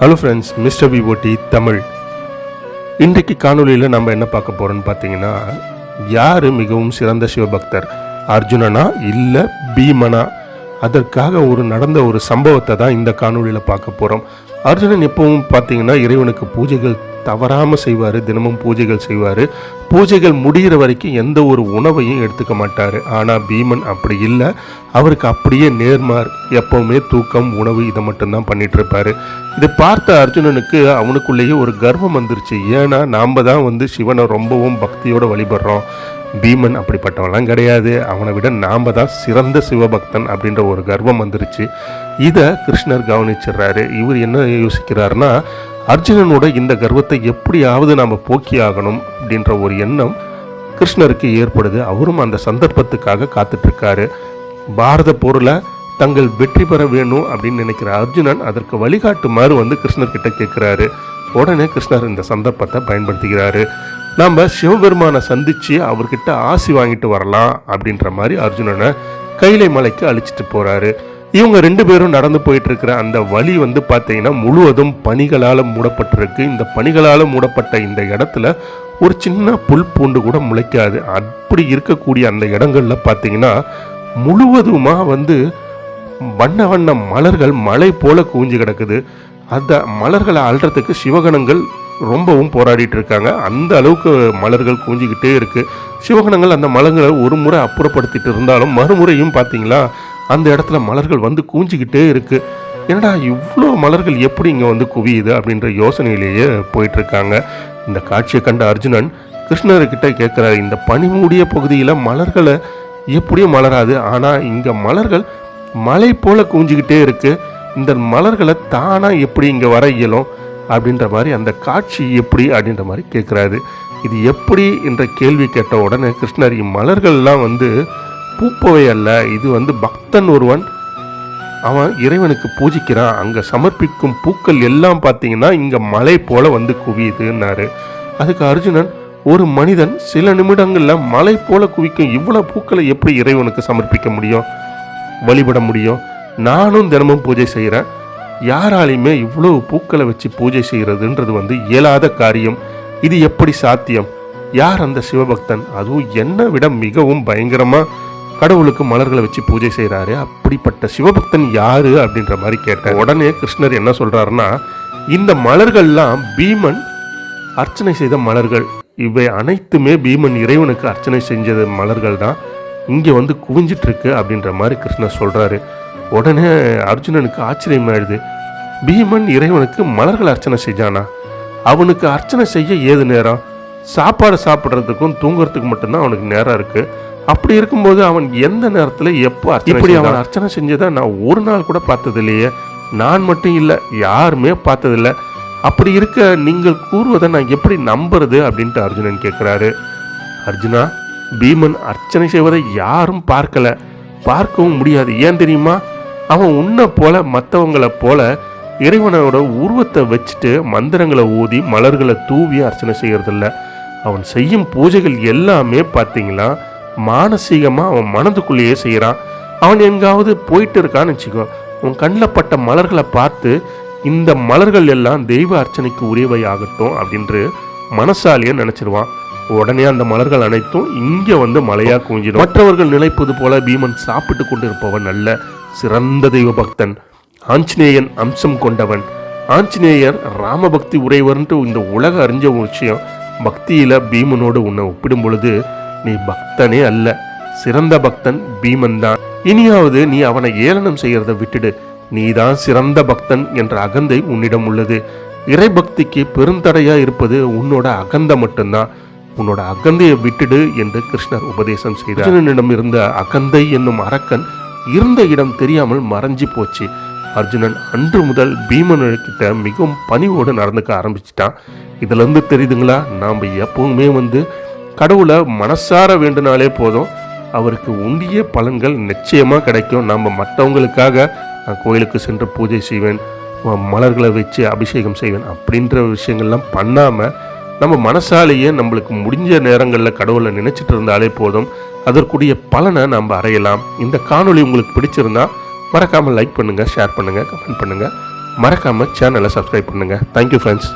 Hello friends mister VOD Tamil இன்றைக்கு காணொளியில் நம்ம என்ன பார்க்க போகிறோம்னு பார்த்தீங்கன்னா யார் மிகவும் சிறந்த சிவபக்தர்? அர்ஜுனனா இல்லை பீமனா? அதற்காக ஒரு நடந்த ஒரு சம்பவத்தை தான் இந்த காணொலியில் பார்க்க போகிறோம் அர்ஜுனன் எப்பவும் பார்த்தீங்கன்னா இறைவனுக்கு பூஜைகள் தவறாமல் செய்வார் தினமும் பூஜைகள் செய்வார். பூஜைகள் முடிகிற வரைக்கும் எந்த ஒரு உணவையும் எடுத்துக்க மாட்டார். ஆனால் பீமன் அப்படி இல்லை. அவருக்கு அப்படியே நேர்மார் எப்போவுமே தூக்கம் உணவு இதை மட்டும்தான் பண்ணிகிட்ருப்பார் இதை பார்த்த அர்ஜுனனுக்கு அவனுக்குள்ளேயே ஒரு கர்வம் வந்துருச்சு. ஏன்னா நாம் தான் வந்து சிவனை ரொம்பவும் பக்தியோடு வழிபடுறோம். பீமன் அப்படிப்பட்டவெல்லாம் கிடையாது. அவனை விட நாம் தான் சிறந்த சிவபக்தன் அப்படின்ற ஒரு கர்வம் வந்துருச்சு. இதை கிருஷ்ணர் கவனிச்சிடுறாரு. இவர் என்ன யோசிக்கிறாருன்னா அர்ஜுனனோட இந்த கர்வத்தை எப்படியாவது நாம் போக்கி ஆகணும் அப்படின்ற ஒரு எண்ணம் கிருஷ்ணருக்கு ஏற்படுது. அவரும் அந்த சந்தர்ப்பத்துக்காக காத்துட்ருக்காரு. பாரத போரில் தங்கள் வெற்றி பெற வேணும் அப்படின்னு நினைக்கிற அர்ஜுனன் அதற்கு வழிகாட்டுமாறு வந்து கிருஷ்ணர்கிட்ட கேட்குறாரு உடனே கிருஷ்ணர் இந்த சந்தர்ப்பத்தை பயன்படுத்துகிறாரு. நாம் சிவபெருமானை சந்தித்து அவர்கிட்ட ஆசி வாங்கிட்டு வரலாம் அப்படின்ற மாதிரி அர்ஜுனனை கைலை மலைக்கு அழிச்சிட்டு போகிறாரு இவங்க ரெண்டு பேரும் நடந்து போயிட்டு இருக்கிற அந்த வழி வந்து பார்த்தீங்கன்னா முழுவதும் பனிகளால் மூடப்பட்டிருக்கு. இந்த பனிகளால் மூடப்பட்ட இந்த இடத்துல ஒரு சின்ன புல் பூண்டு கூட முளைக்காது. அப்படி இருக்கக்கூடிய அந்த இடங்கள்ல பார்த்தீங்கன்னா முழுவதுமாக வந்து வண்ண வண்ண மலர்கள் மலை போல குவிஞ்சு கிடக்குது. அந்த மலர்களை அல்றதுக்கு சிவகணங்கள் ரொம்பவும் போராடிட்டு இருக்காங்க. அந்த அளவுக்கு மலர்கள் குவிஞ்சிக்கிட்டே இருக்குது சிவகணங்கள் அந்த மலர்களை ஒரு முறை அப்புறப்படுத்திட்டு இருந்தாலும் மறுமுறையும் பார்த்தீங்களா அந்த இடத்துல மலர்கள் வந்து கூஞ்சிக்கிட்டே இருக்கு. என்னடா இவ்வளோ மலர்கள் எப்படி இங்கே வந்து குவியுது அப்படின்ற யோசனையிலேயே போயிட்டுருக்காங்க. இந்த காட்சியை கண்ட அர்ஜுனன் கிருஷ்ணர்கிட்ட கேட்குறாரு இந்த பனிமூடிய பகுதியில் மலர்களை எப்படியும் மலராது ஆனால் இங்கே மலர்கள் மலை போல் குவிஞ்சிக்கிட்டே இருக்குது இந்த மலர்களை தானாக எப்படி இங்கே வர இயலும்? அப்படின்ற மாதிரி அந்த காட்சி எப்படி அப்படின்ற மாதிரி கேட்குறாரு. இது எப்படி என்ற கேள்வி கேட்ட உடனே கிருஷ்ணர் இம்மலர்கள்லாம் வந்து பூப்பவை அல்ல இது வந்து பக்தன் ஒருவன். அவன் இறைவனுக்கு பூஜிக்கிறான். அங்கே சமர்ப்பிக்கும் பூக்கள் எல்லாம் பார்த்தீங்கன்னா இங்கே மலை போல வந்து குவியுதுன்னாரு. அதுக்கு அர்ஜுனன் ஒரு மனிதன் சில நிமிடங்களில் மலை போல குவிக்கும் இவ்வளோ பூக்களை எப்படி இறைவனுக்கு சமர்ப்பிக்க முடியும்? வழிபட முடியும்? நானும் தினமும் பூஜை செய்கிறேன் யாராலையுமே இவ்வளோ பூக்களை வச்சு பூஜை செய்கிறதுன்றது வந்து இயலாத காரியம். இது எப்படி சாத்தியம்? யார் அந்த சிவபக்தன்? அதுவும் என்னை விட மிகவும் பயங்கரமாக கடவுளுக்கு மலர்களை வச்சு பூஜை செய்கிறாரு அப்படிப்பட்ட சிவபக்தன் யாரு அப்படின்ற மாதிரி கேட்டேன் உடனே கிருஷ்ணர் என்ன சொல்றாருன்னா இந்த மலர்கள்லாம் பீமன் அர்ச்சனை செய்த மலர்கள். இவை அனைத்துமே பீமன் இறைவனுக்கு அர்ச்சனை செஞ்சது மலர்கள் தான். இங்கே வந்து குவிஞ்சிட்டு இருக்கு அப்படின்ற மாதிரி கிருஷ்ணர் சொல்றாரு. உடனே அர்ஜுனனுக்கு ஆச்சரியமாயிடுது. பீமன் இறைவனுக்கு மலர்கள் அர்ச்சனை செஞ்சானா? அவனுக்கு அர்ச்சனை செய்ய ஏது நேரம்? சாப்பாடு சாப்பிட்றதுக்கும் தூங்குறதுக்கு மட்டும்தான் அவனுக்கு நேரம் இருக்கு. அப்படி இருக்கும்போது அவன் எந்த நேரத்தில் எப்போ இப்படி அவன் அர்ச்சனை செஞ்சதை நான் ஒரு நாள் கூட பார்த்தது இல்லையே நான் மட்டும் இல்லை யாருமே பார்த்ததில்ல. அப்படி இருக்க நீங்கள் கூறுவதை நான் எப்படி நம்புறது அப்படின்ட்டு அர்ஜுனன் கேட்குறாரு. அர்ஜுனா பீமன் அர்ச்சனை செய்வதை யாரும் பார்க்கல. பார்க்கவும் முடியாது. ஏன் தெரியுமா? அவன் உன்னை போல மற்றவங்களை போல இறைவனோட உருவத்தை வச்சுட்டு மந்திரங்களை ஊதி மலர்களை தூவி அர்ச்சனை செய்யறதில்ல. அவன் செய்யும் பூஜைகள் எல்லாமே பார்த்தீங்களா? மானசீகமாக அவன் மனதுக்குள்ளேயே செய்கிறான் அவன் எங்காவது போயிட்டு இருக்கான்னு வச்சுக்கோ உன் கண்ணில் பட்ட மலர்களை பார்த்து இந்த மலர்கள் எல்லாம் தெய்வ அர்ச்சனைக்கு உரியவை ஆகட்டும் அப்படின்று மனசாலியை நினச்சிருவான். உடனே அந்த மலர்கள் அனைத்தும் இங்கே வந்து மலையாக குவிஞ்சிடும். மற்றவர்கள் நினைப்பது போல பீமன் சாப்பிட்டு கொண்டிருப்பவன் அல்ல சிறந்த தெய்வ பக்தன். ஆஞ்சநேயன் அம்சம் கொண்டவன். ஆஞ்சநேயர் ராமபக்தி உரைவர்ன்ட்டு இந்த உலக அறிஞ்ச விஷயம். பக்தியில் பீமனோடு உன்னை ஒப்பிடும் பொழுது நீ பக்தனே அல்ல. சிறந்த பக்தன் பீமன் தான். இனியாவது நீ அவனை ஏளனம் செய்யறதை விட்டுடு. நீதான் சிறந்த பக்தன் என்ற அகந்தை உன்னிடம் உள்ளது. இறைபக்திக்கு பெருந்தடையா இருப்பது உன்னோட அகந்த மட்டும்தான். உன்னோட அகந்தையை விட்டுடு என்று கிருஷ்ணர் உபதேசம் செய்தார். அர்ஜுனனிடம் இருந்த அகந்தை என்னும் அரக்கன் இருந்த இடம் தெரியாமல் மறைஞ்சு போச்சு. அர்ஜுனன் அன்று முதல் பீமன்கிட்ட மிகவும் பணிவோடு நடந்துக்க ஆரம்பிச்சிட்டான். இதுல இருந்து தெரியுதுங்களா? நாம் எப்பவுமே வந்து கடவுளை மனசார வேண்டுனாலே போதும். அவருக்கு உண்டிய பலன்கள் நிச்சயமாக கிடைக்கும். நம்ம மற்றவங்களுக்காக நான் கோயிலுக்கு சென்று பூஜை செய்வேன் மலர்களை வச்சு அபிஷேகம் செய்வேன் அப்படின்ற விஷயங்கள்லாம் பண்ணாமல் நம்ம மனசாலேயே நம்மளுக்கு முடிஞ்ச நேரங்களில் கடவுளை நினைச்சிட்டு இருந்தாலே போதும். அதற்குரிய பலனை நம்ம அடையலாம். இந்த காணொளி உங்களுக்கு பிடிச்சிருந்தா மறக்காமல் லைக் பண்ணுங்கள் ஷேர் பண்ணுங்கள் கமெண்ட் பண்ணுங்கள் மறக்காமல் சேனலை சப்ஸ்கிரைப் பண்ணுங்கள் தேங்க்யூ ஃப்ரெண்ட்ஸ்